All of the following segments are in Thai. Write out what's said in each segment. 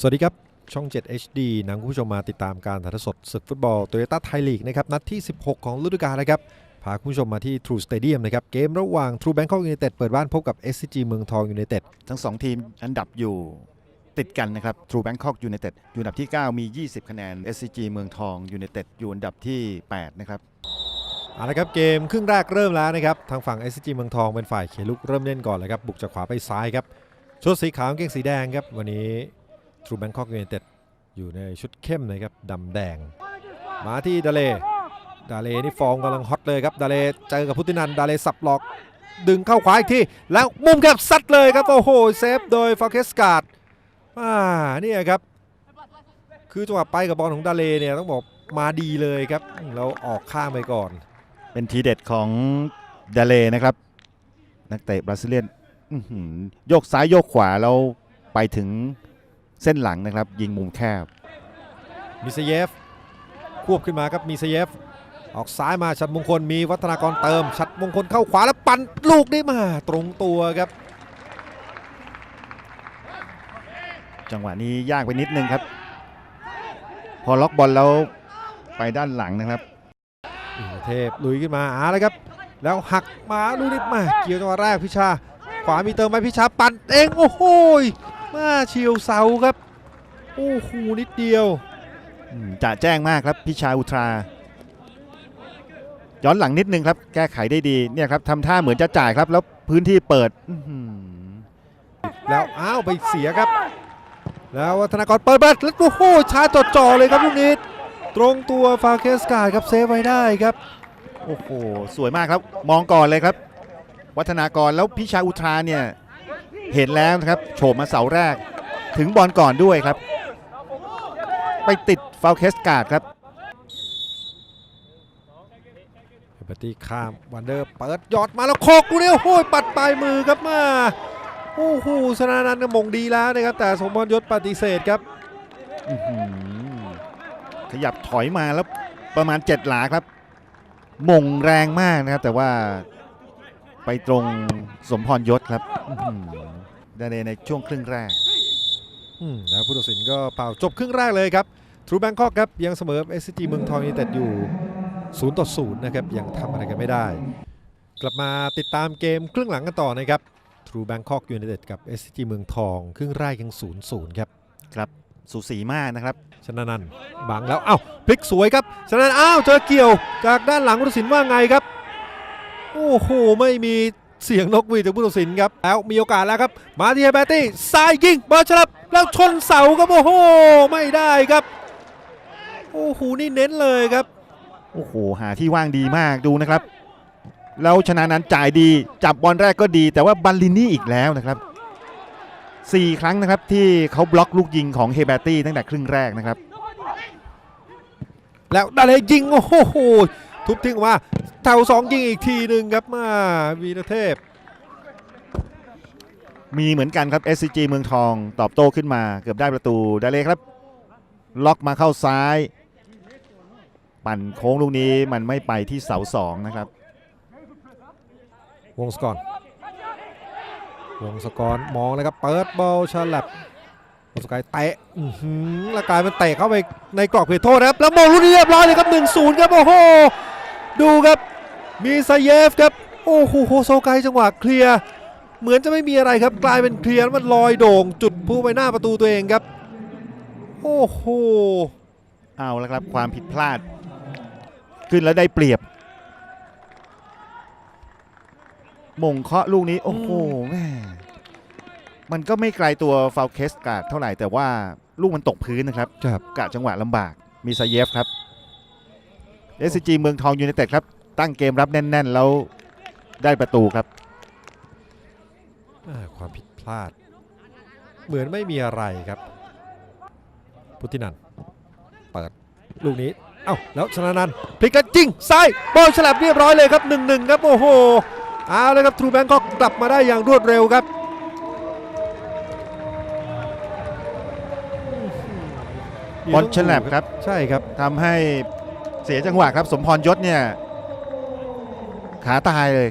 สวัสดีครับ ช่อง 7 HD นำคุณผู้ชมมาติดตามการถ่ายทอดสดศึกฟุตบอลโตโยต้าไทยลีกนะครับนัดที่ 16 ของฤดูกาลนะครับ พาคุณผู้ชมมาที่ True Stadium นะครับ เกมระหว่าง True Bangkok United เปิดบ้านพบกับ SCG เมืองทอง United ทั้ง 2 ทีมอันดับอยู่ติดกันนะครับ True Bangkok United อยู่อันดับที่ 9 มี 20 คะแนน SCG เมืองทอง United อยู่อันดับที่ 8 นะครับเอาละครับเกมครึ่งแรกเริ่มแล้วนะครับทางฝั่ง SCG เมืองทองเป็นฝ่ายเขียนลุกเริ่มเล่นก่อนเลยครับบุกจากขวาไปซ้ายครับชุดสีขาวกางเกงสีแดงครับวันนี้ True Bangkok United อยู่ในชุดเข้มนะครับดำแดง มาที่ดาเล ดาเลนี่ฟอร์มกำลังฮอตเลยครับ ดาเลเจอกับพุทธินัน ดาเลสับหลอก ดึงเข้าขวาอีกที แล้วมุมแคบซัดเลยครับ โอ้โห เซฟโดยฟาเคสการ์ดอ่านี่ครับ คือจังหวะไปกับบอลของดาเลเนี่ยต้องบอกมาดีเลยครับแล้วออกข้างไปก่อน เป็นทีเด็ดของเดเลนะครับ นักเตะบราซิเลียนโยกซ้ายโยกขวาแล้วไปถึง เส้นหลังนะครับ ยิงมุมแคบมิซเยฟ ควบขึ้นมาครับมิซเยฟ ออกซ้ายมาชัดมงคลมีวัฒนากรเติม ชัดมงคลเข้าขวาแล้วปั่นลูกนี้มาตรงตัวครับ จังหวะนี้ยากไปนิดนึงครับ พอล็อกบอลแล้วไปด้านหลังนะครับอินทรเทพลุยขึ้นมาอาแล้วครับ แล้วหักมาลูกนี้มาเกี่ยวจังหวะแรกพิชาขวามีเติมไปพิชาปั่นเองโอ้โหย มาเฉียวเสาครับ โอ้โหนิดเดียวอืมจะแจ้งมากครับพิชาอุทรา ย้อนหลังนิดนึงครับ แก้ไขได้ดีเนี่ยครับทำท่าเหมือนจะจ่ายครับ แล้วพื้นที่เปิดอื้อหือแล้วอ้าวไปเสียครับ แล้ววัฒนากรเปิดบัตรแล้วโอ้โหชาร์จจ่อๆเลยครับลูกนี้ตรงตัวฟาเคสการ์ดครับเซฟไว้ได้ครับโอ้โหสวยมากครับ มองก่อนเลยครับ วัฒนากรแล้วพิชาอุทราเนี่ย เห็นแล้วนะครับโฉบมาเสาแรก ถึงบอลก่อนด้วยครับ ไปติดฟาวเคสการ์ดครับเฮเบอร์ตี้ข้ามวันเดอร์เปิดยอดมาแล้วโคกลูกนี้โอ้โหปัดปลายมือครับมาโอ้โหชนะนันท์มงดีแล้วนะครับแต่สมพรยศปฏิเสธครับอื้อหือขยับถอยมาแล้วประมาณ 7 หลาครับ มงแรงมากนะครับแต่ว่า ไปตรงสมพรยศครับอื้อหือได้ในช่วงครึ่งแรกอืมแล้วผู้ตัดสินก็เป่าจบครึ่งแรกเลยครับทรูแบงคอกครับยังเสมอ SCG เมืองทองยูไนเต็ดอยู่0ต่อ0นะครับยังทำอะไรกันไม่ได้ กลับมาติดตามเกมครึ่งหลังกันต่อนะครับทรูแบงคอกยูไนเต็ดกับ SCG เมืองทอง ครึ่งแรกยัง 0 0 ครับ ครับสูสีมากนะครับ ชนะนันท์บังแล้ว เอ้าพลิกสวยครับ ชนะนันท์อ้าว เจอเกี่ยว จากด้านหลังผู้ตัดสินว่าไงครับ โอ้โห ไม่มีเสียงนกหวีดจากผู้ตัดสินครับ แล้วมีโอกาสแล้วครับ มาที่เฮเบอร์ตี้ซ้ายยิงบอลฉลับ แล้วชนเสาครับโอ้โห ไม่ได้ครับ โอ้โห นี่เน้นเลยครับ โอ้โห หาที่ว่างดีมากดูนะครับ แล้วชนะนั้นจ่ายดีจับบอลแรกก็ดี แต่ว่าบัลลินี่อีกแล้วนะครับสี่ครั้งนะครับที่เขาบล็อกลูกยิงของเฮเบอร์ตี้ตั้งแต่ครึ่งแรกนะครับ แล้วดาเลยิง โอ้โห ทุบทิ้งออกมา เท่าสองยิงอีกทีหนึ่งครับมาวีรเทพ มีเหมือนกันครับ SCG เมืองทองตอบโต้ขึ้นมา เกือบได้ประตูได้เลยครับ ล็อกมาเข้าซ้าย ปั่นโค้งลูกนี้มันไม่ไปที่เสาสองนะครับวงศกรวงศกรมองเลยครับเปิดบอลฉลับวงศกรเตะอื้อหือแล้วกลายเป็นเตะเข้าไปในกรอบเขตโทษนะครับแล้วมองลูกนี้เรียบร้อยเลยครับ1-0ครับโอ้โหดูครับ มีซาเยฟครับ โอ้โหโฮโซไกจังหวะเคลียร์เหมือนจะไม่มีอะไรครับ กลายเป็นเคลียร์แล้วมันลอยโด่ง จุดผู้ไปหน้าประตูตัวเองครับ โอ้โหเอาแล้วครับความผิดพลาด ขึ้นแล้วได้เปรียบ มงเคาะลูกนี้ โอ้โหแม่มันก็ไม่ไกลตัวฟาวเคสการ์ดเท่าไหร่แต่ว่าลูกมันตกพื้นนะครับครับกะจังหวะลำบากมีซาเยฟครับ SCG เมืองทองยูไนเต็ดครับ ตั้งเกมรับแน่น ๆ แล้วได้ประตูครับอ่าความผิดพลาด เหมือนไม่มีอะไรครับ พุทธินันท์เปิดลูกนี้ เอ้า แล้วชนะนันท์พลิกกันจริงซ้ายบอลฉลับเรียบร้อยเลยครับ 1-1 ครับ โอ้โหเอาเลยครับทรูแบงก็กลับมาได้อย่างรวดเร็วครับบอลฉลับครับ ใช่ครับทำให้เสียจังหวะครับ สมพรยศเนี่ย ขาตายเลย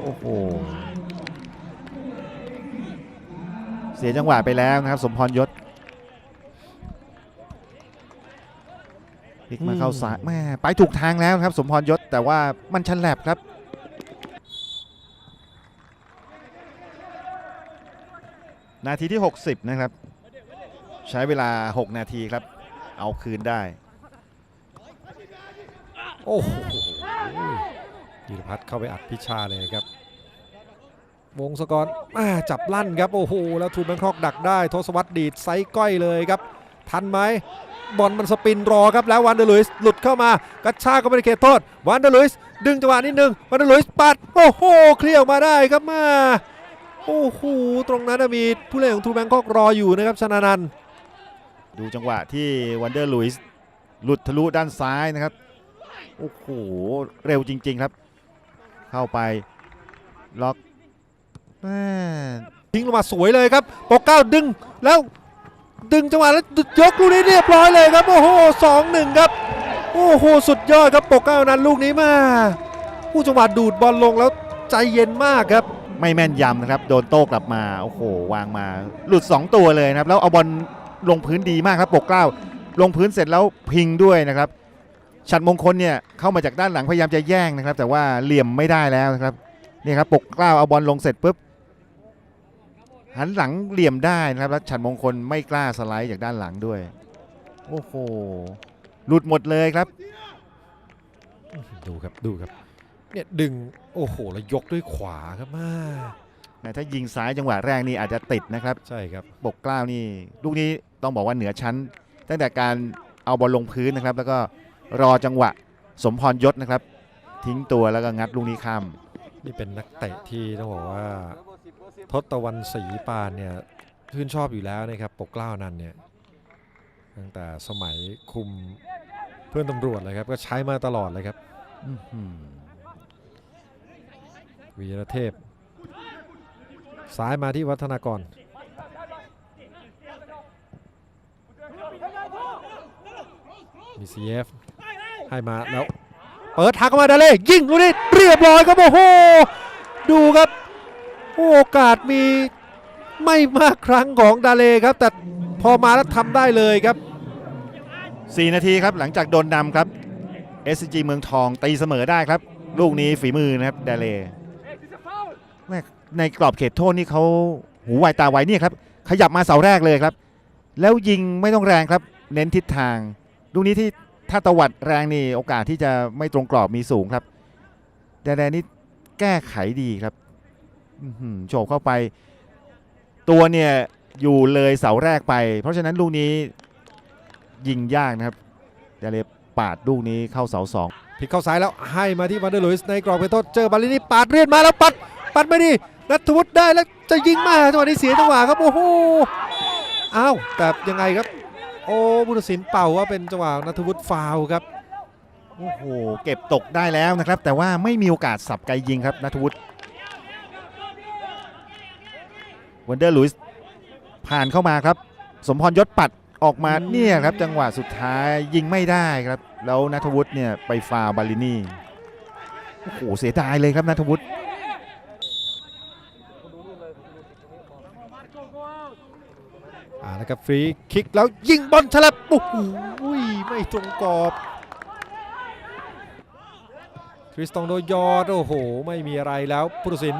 โอ้โหสียจังหวะไปแล้วนะครับ สมพรยศพลิกมาเข้าซ้ายแม่ไปถูกทางแล้วครับ สมพรยศแต่ว่ามันชันแหลบครับนาทีที่ 60 นะครับ ใช้เวลา 6 นาทีครับ เอาคืนได้ โอ้โหธีรพัฒน์เข้าไปอัดพิชาเลยครับ วงศกรอ่าจับลั่นครับโอ้โหแล้วทูนแบงคอกดักได้ทศวรรษดีดไซส์ก้อยเลยครับ ทันไหมบอลมันสปินรอครับแล้ววันเดอร์ลุยส์หลุดเข้ามากระชากเข้าไปในเขตโทษวันเดอร์ลุยส์ดึงจังหวะนิดนึงวันเดอร์ลุยส์ปัดโอ้โหเคลียร์ออกมาได้ครับมาโอ้โหตรงนั้นนะมีผู้เล่นของทูนแบงคอกรออยู่นะครับชนานันท์ดูจังหวะที่วันเดอร์ลุยส์หลุดทะลุด้านซ้ายนะครับ โอ้โห เร็วจริง ๆ ครับ เข้าไป ล็อกทิ้งลงมาสวยเลยครับปกเก้าดึงแล้วดึงจังหวะแล้วยกลูกนี้เรียบร้อยเลยครับ โอ้โหสองหนึ่งครับ โอ้โห สุดยอดครับปกเก้านั้นลูกนี้มา ผู้จังหวะดูดบอลลงแล้วใจเย็นมากครับ ไม่แม่นยำนะครับ โดนโต้กลับมา โอ้โห วางมา หลุด 2 ตัวเลยนะครับ แล้วเอาบอลลงพื้นดีมากครับปกเก้าลงพื้นเสร็จแล้วพิงด้วยนะครับ ฉัดมงคลเนี่ยเข้ามาจากด้านหลังพยายามจะแย่งนะครับ แต่ว่าเหลี่ยมไม่ได้แล้วนะครับนี่ครับปกเกล้าเอาบอลลงเสร็จปุ๊บหันหลังเหลี่ยมได้นะครับแล้วฉัดมงคลไม่กล้าสไลด์จากด้านหลังด้วยโอ้โหหลุดหมดเลยครับ ดูครับดูครับเนี่ยดึงโอ้โหแล้วยกด้วยขวาครับมาแต่ถ้ายิงซ้ายจังหวะแรกนี่อาจจะติดนะครับ ใช่ครับปกเกล้านี่ลูกนี้ต้องบอกว่าเหนือชั้น ตั้งแต่การเอาบอลลงพื้นนะครับ แล้วก็ รอจังหวะ สมพรยศนะครับ ทิ้งตัวแล้วก็งัดลูกนี้ข้ามนี่เป็นนักเตะที่ต้องบอกว่าทศตวรรณศรีปานเนี่ยชื่นชอบอยู่แล้วนะครับปกเกล้านันเนี่ยตั้งแต่สมัยคุมเพื่อนตำรวจเลยครับก็ใช้มาตลอดเลยครับอื้อหือวีรเทพซ้ายมาที่วัฒนากร มีซีเอฟ ให้มาแล้วเปิดทางเข้ามาดาเล่ยิงลูกนี้เรียบร้อยครับโอ้โหดูครับโอกาสมีไม่มากครั้งของดาเล่ครับ แต่พอมาแล้วทำได้เลยครับสี่นาทีครับหลังจากโดนนำครับ SCG เมืองทองตีเสมอได้ครับ ลูกนี้ฝีมือนะครับเดเล่ในกรอบเขตโทษนี่เขาหูไวตาไวเนี่ยครับ ขยับมาเสาแรกเลยครับ แล้วยิงไม่ต้องแรงครับ เน้นทิศทาง ลูกนี้ที่ ถ้าตวัดแรงนี่โอกาสที่จะไม่ตรงกรอบมีสูงครับเดเลนี่แก้ไขดีครับโฉบเข้าไป ตัวเนี่ยอยู่เลยเสาแรกไป เพราะฉะนั้นลูกนี้ยิงยากนะครับเดเลปาดลูกนี้เข้าเสาสองพลิกเข้าซ้ายแล้วให้มาที่วันเดอร์ลุยส์ในกรอบเพโทษเจอบาลินี่ปาดเรียนมาแล้วปัด ปัดไม่ดีนัทวุฒิได้แล้วจะยิงมาจังหวะนี้เสียจังหวะครับโอ้โหอ้าวแต่ยังไงครับ โอ้บุตรศิลป์เป่าว่าเป็นจังหวะนัทวุฒิฟาวล์ครับโอ้โหเก็บตกได้แล้วนะครับ แต่ว่าไม่มีโอกาสสับไกลยิงครับนัทวุฒิวันเดอร์ลุยส์ผ่านเข้ามาครับ สมพรยศปัดออกมาอืมเนี่ยครับจังหวะสุดท้ายยิงไม่ได้ครับ แล้วนัทวุฒิเนี่ยไปฟาวล์บาลินี่โอ้โหเสียดายเลยครับนัทวุฒิ อ่าแล้วครับฟรีคิกแล้วยิงบอลฉลับโอ้โหไม่ตรงกรอบคริสตองโดยอดโอ้โห ไม่มีอะไรแล้วผู้ตัดสิน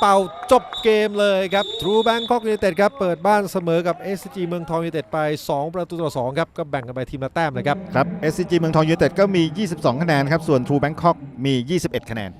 เป่าจบเกมเลยครับทรูแบงคอกยูไนเต็ดครับ เปิดบ้านเสมอกับ SCG เมืองทองยูไนเต็ดไป 2 ประตูต่อ2ครับ ก็แบ่งกันไปทีมละแต้มเลยครับ ครับ SCG เมืองทองยูไนเต็ดก็มี 22 คะแนนครับ ส่วน True Bangkok มี 21 คะแนน